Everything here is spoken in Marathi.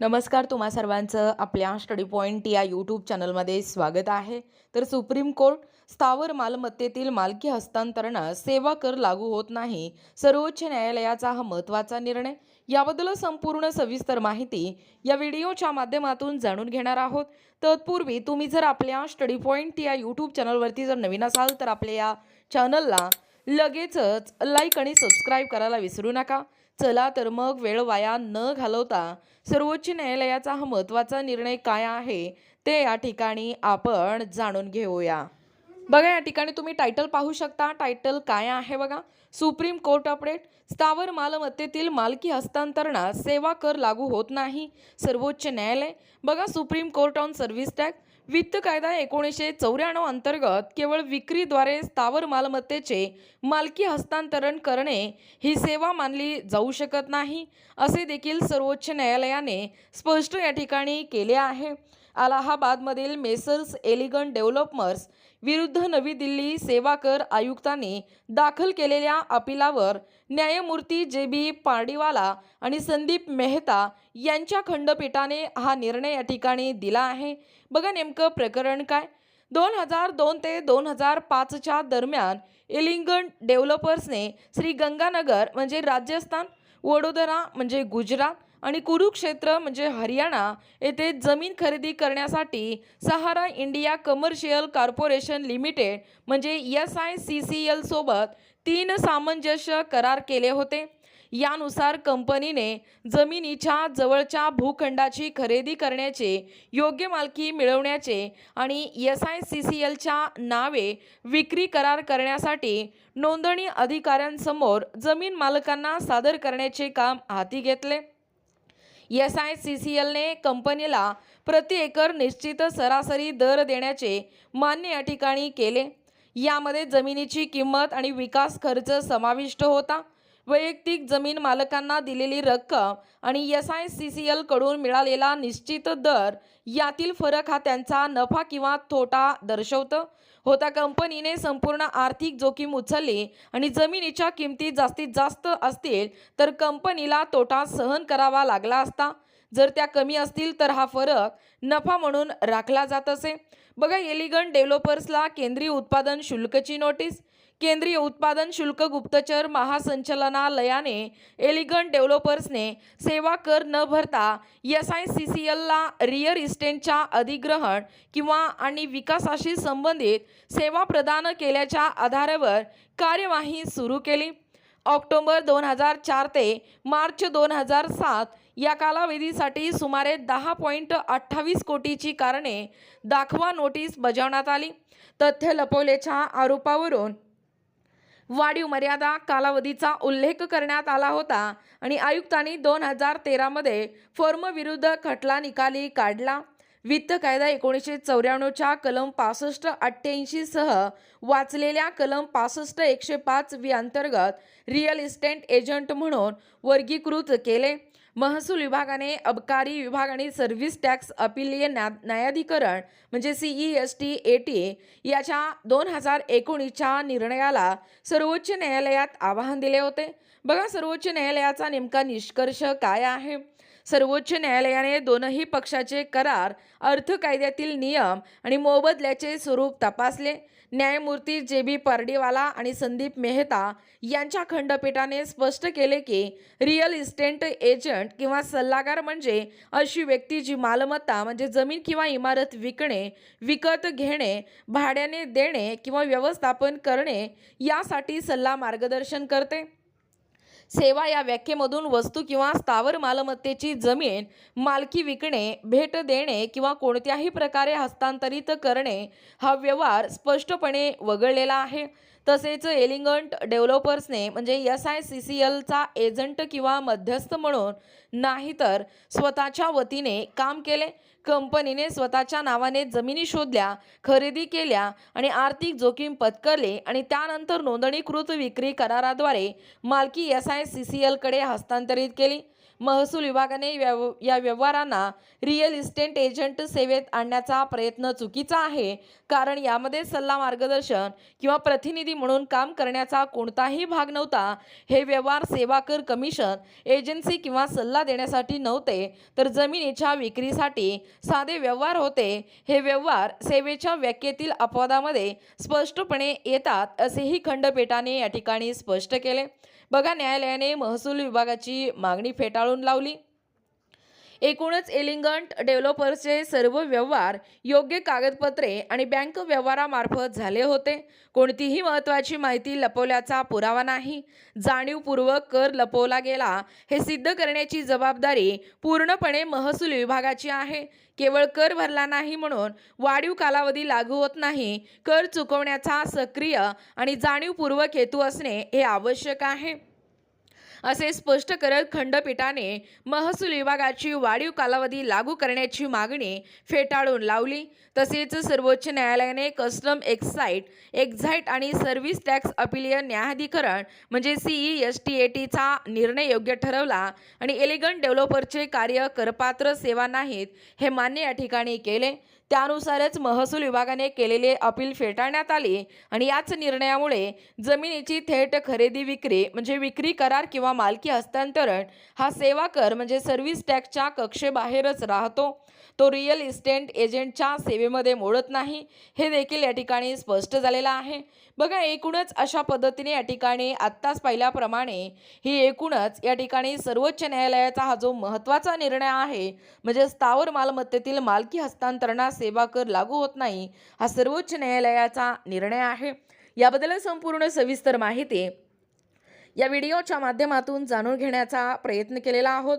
नमस्कार तुम्हा सर्वांचं आपल्या स्टडी पॉईंट या यूट्यूब चॅनलमध्ये स्वागत आहे. तर सुप्रीम कोर्ट स्थावर मालमत्तेतील मालकी हस्तांतरणास सेवा कर लागू होत नाही सर्वोच्च न्यायालयाचा हा महत्त्वाचा निर्णय. याबद्दल संपूर्ण सविस्तर माहिती या व्हिडिओच्या माध्यमातून जाणून घेणार आहोत. तत्पूर्वी तुम्ही जर आपल्या स्टडी पॉईंट या यूट्यूब चॅनलवरती जर नवीन असाल तर आपल्या या चॅनलला लगेचच लाईक आणि सबस्क्राईब करायला विसरू नका. चला तर मग वेळ वाया न घालवता सर्वोच्च न्यायालयाचा हा महत्त्वाचा निर्णय काय आहे ते या ठिकाणी आपण जाणून घेऊया. बघा या ठिकाणी तुम्ही टायटल पाहू शकता. टायटल काय आहे बघा? Supreme Court update. स्थावर मालमत्तेतील मालकी हस्तांतरणास सेवा कर लागू होत नाही. सर्वोच्च न्यायालय. बघा Supreme Court on service tax. वित्त कायदा एकोणीसशे चौऱ्याण्णव अंतर्गत केवळ विक्रीद्वारे स्थावर मालमत्तेचे मालकी हस्तांतरण करणे ही सेवा मानली जाऊ शकत नाही असे देखील सर्वोच्च न्यायालयाने स्पष्ट या ठिकाणी केले आहे. अलाहाबादमधील मेसर्स एलिगन डेव्हलपर्स विरुद्ध नवी दिल्ली सेवा कर आयुक्तांनी दाखल केलेल्या अपिलावर न्यायमूर्ती जे बी पार्डीवाला आणि संदीप मेहता यांच्या खंडपीठाने हा निर्णय या ठिकाणी दिला आहे. बघा नेमकं प्रकरण काय? दोन हजार दोन ते दोन हजार पाचच्या दरम्यान एलिंगन डेव्हलपर्सने श्री गंगानगर म्हणजे राजस्थान वडोदरा म्हणजे गुजरात आणि कुरुक्षेत्र म्हणजे हरियाणा येथे जमीन खरेदी करण्यासाठी Sahara India Commercial Corporation Limited म्हणजे S I C C L सोबत तीन सामंजस्य करार केले होते. यानुसार कंपनीने जमिनीच्या जवळच्या भूखंडाची खरेदी करण्याचे योग्य मालकी मिळवण्याचे आणि एस आय सी सी एलच्या नावे विक्री करार करण्यासाठी नोंदणी अधिकाऱ्यांसमोर जमीन मालकांना सादर करण्याचे काम हाती घेतले. एस आय सी सी एलने कंपनीला प्रति एकर निश्चित सरासरी दर देण्याचे मान्य या ठिकाणी केले. यामध्ये जमिनीची किंमत आणि विकास खर्च समाविष्ट होता. वैयक्तिक जमीन मालकांना दिलेली रक्कम आणि एस आय सी सी एलकडून मिळालेला निश्चित दर यातील फरक हा त्यांचा नफा किंवा तोटा दर्शवतं. होता. कंपनीने संपूर्ण आर्थिक जोखीम उचलली आणि जमिनीच्या किमती जास्तीत जास्त असतील तर कंपनीला तोटा सहन करावा लागला असता. जर त्या कमी असतील तर हा फरक नफा म्हणून राखला जात असे. बघा एलिगन डेव्हलपर्सला केंद्रीय उत्पादन शुल्कची नोटीस केंद्रीय उत्पादन शुल्क गुप्तचर महासंचालनालयाने एलिगन डेव्हलपर्सने सेवा कर न भरता एस आय सी सी एलला रिअल इस्टेटच्या अधिग्रहण किंवा आणि विकासाशी संबंधित सेवा प्रदान केल्याच्या आधारावर कार्यवाही सुरू केली. ऑक्टोबर दोन हजार चार ते मार्च दोन हजार सात या कालावधीसाठी सुमारे दहा पॉईंट अठ्ठावीस कोटीची कारणे दाखवा नोटीस बजावण्यात आली. तथ्य लपवल्याच्या आरोपावरून वाढीव मर्यादा कालावधीचा उल्लेख करण्यात आला होता आणि आयुक्तांनी दोन हजार तेरामध्ये फर्मविरुद्ध खटला निकाली काढला. वित्त कायदा एकोणीसशे चौऱ्याण्णवच्या कलम पासष्ट अठ्ठ्याऐंशीसह वाचलेल्या कलम पासष्ट एकशे पाच वी अंतर्गत रिअल इस्टेट एजंट म्हणून वर्गीकृत केले. महसूल विभागाने अबकारी विभाग आणि सर्व्हिस टॅक्स अपीलीय न्या न्यायाधिकरण म्हणजे C E S T A T याच्या दोन हजार एकोणीसच्या निर्णयाला सर्वोच्च न्यायालयात आवाहन दिले होते. बघा सर्वोच्च न्यायालयाचा नेमका निष्कर्ष काय आहे? सर्वोच्च न्यायालयाने दोनही पक्षाचे करार अर्थ कायद्यातील नियम आणि मोबदल्याचे स्वरूप तपासले. न्यायमूर्ती जे बी पारडीवाला आणि संदीप मेहता यांच्या खंडपीठाने स्पष्ट केले की रिअल इस्टेट एजंट किंवा सल्लागार म्हणजे अशी व्यक्ती जी मालमत्ता म्हणजे जमीन किंवा इमारत विकणे विकत घेणे भाड्याने देणे किंवा व्यवस्थापन करणे यासाठी सल्ला मार्गदर्शन करते. सेवा या व्याख्येमधून वस्तू किंवा स्थावर मालमत्तेची जमीन मालकी विकणे भेट देणे किंवा कोणत्याही प्रकारे हस्तांतरित करणे हा व्यवहार स्पष्टपणे वगळलेला आहे. तसेच एलिंगंट डेव्हलपर्सने म्हणजे एस आय सी सी एलचा एजंट किंवा मध्यस्थ म्हणून नाही तर स्वतःच्या वतीने काम केले. कंपनीने स्वतःच्या नावाने जमिनी शोधल्या खरेदी केल्या आणि आर्थिक जोखीम पत्करले आणि त्यानंतर नोंदणीकृत विक्री कराराद्वारे मालकी एस आय सी सी एलकडे हस्तांतरित केली. महसूल विभागाने व्यव या व्यवहारांना रिअल इस्टेट एजंट सेवेत आणण्याचा प्रयत्न चुकीचा आहे. कारण यामध्ये सल्ला मार्गदर्शन किंवा प्रतिनिधी म्हणून काम करण्याचा कोणताही भाग नव्हता. हे व्यवहार सेवा कर कमिशन एजन्सी किंवा सल्ला देण्यासाठी नव्हते. तर जमिनीच्या विक्रीसाठी साधे व्यवहार होते. हे व्यवहार सेवेच्या व्याख्येतील अपवादामध्ये स्पष्टपणे येतात असेही खंडपीठाने या ठिकाणी स्पष्ट केले. बघा न्यायालयाने महसूल विभागाची मागणी फेटाळून लावली. एकूणच एलिंगंट डेव्हलपर्सचे सर्व व्यवहार योग्य कागदपत्रे आणि बँक व्यवहारामार्फत झाले होते. कोणतीही महत्त्वाची माहिती लपवल्याचा पुरावा नाही. जाणीवपूर्वक कर लपवला गेला हे सिद्ध करण्याची जबाबदारी पूर्णपणे महसूल विभागाची आहे. केवळ कर भरला नाही म्हणून वाढीव कालावधी लागू होत नाही. कर चुकवण्याचा सक्रिय आणि जाणीवपूर्वक हेतू असणे हे आवश्यक आहे. असे स्पष्ट करत खंडपीठाने महसूल विभागाची वाढीव कालावधी लागू करण्याची मागणी फेटाळून लावली. तसेच सर्वोच्च न्यायालयाने कस्टम एक्साईट एक्झाईट आणि सर्व्हिस टॅक्स अपिलियन न्यायाधिकरण म्हणजे सीई एस टी ए टीचा निर्णय योग्य ठरवला आणि एलिगंट डेव्हलपरचे कार्य करपात्र सेवा नाहीत हे मान्य या ठिकाणी केले. त्यानुसारच महसूल विभागाने केलेले अपील फेटाळण्यात आले आणि याच निर्णयामुळे जमिनीची थेट खरेदी विक्री म्हणजे विक्री करार किंवा मालकी हस्तांतरण हा सेवा कर म्हणजे सर्व्हिस टॅक्सच्या कक्षेबाहेरच राहतो. तो रिअल इस्टेट एजंटच्या सेवेमध्ये मोडत नाही. हे देखील या ठिकाणी स्पष्ट झालेलं आहे. बघा एकूणच अशा पद्धतीने या ठिकाणी आत्ताच पाहिल्याप्रमाणे ही एकूणच या ठिकाणी सर्वोच्च न्यायालयाचा हा जो महत्त्वाचा निर्णय आहे म्हणजे स्थावर मालमत्तेतील मालकी हस्तांतरणात सेवा कर लागू होत नाही हा सर्वोच्च न्यायालयाचा निर्णय आहे. याबद्दल संपूर्ण सविस्तर माहिती या व्हिडिओच्या माध्यमातून जाणून घेण्याचा प्रयत्न केलेला आहोत.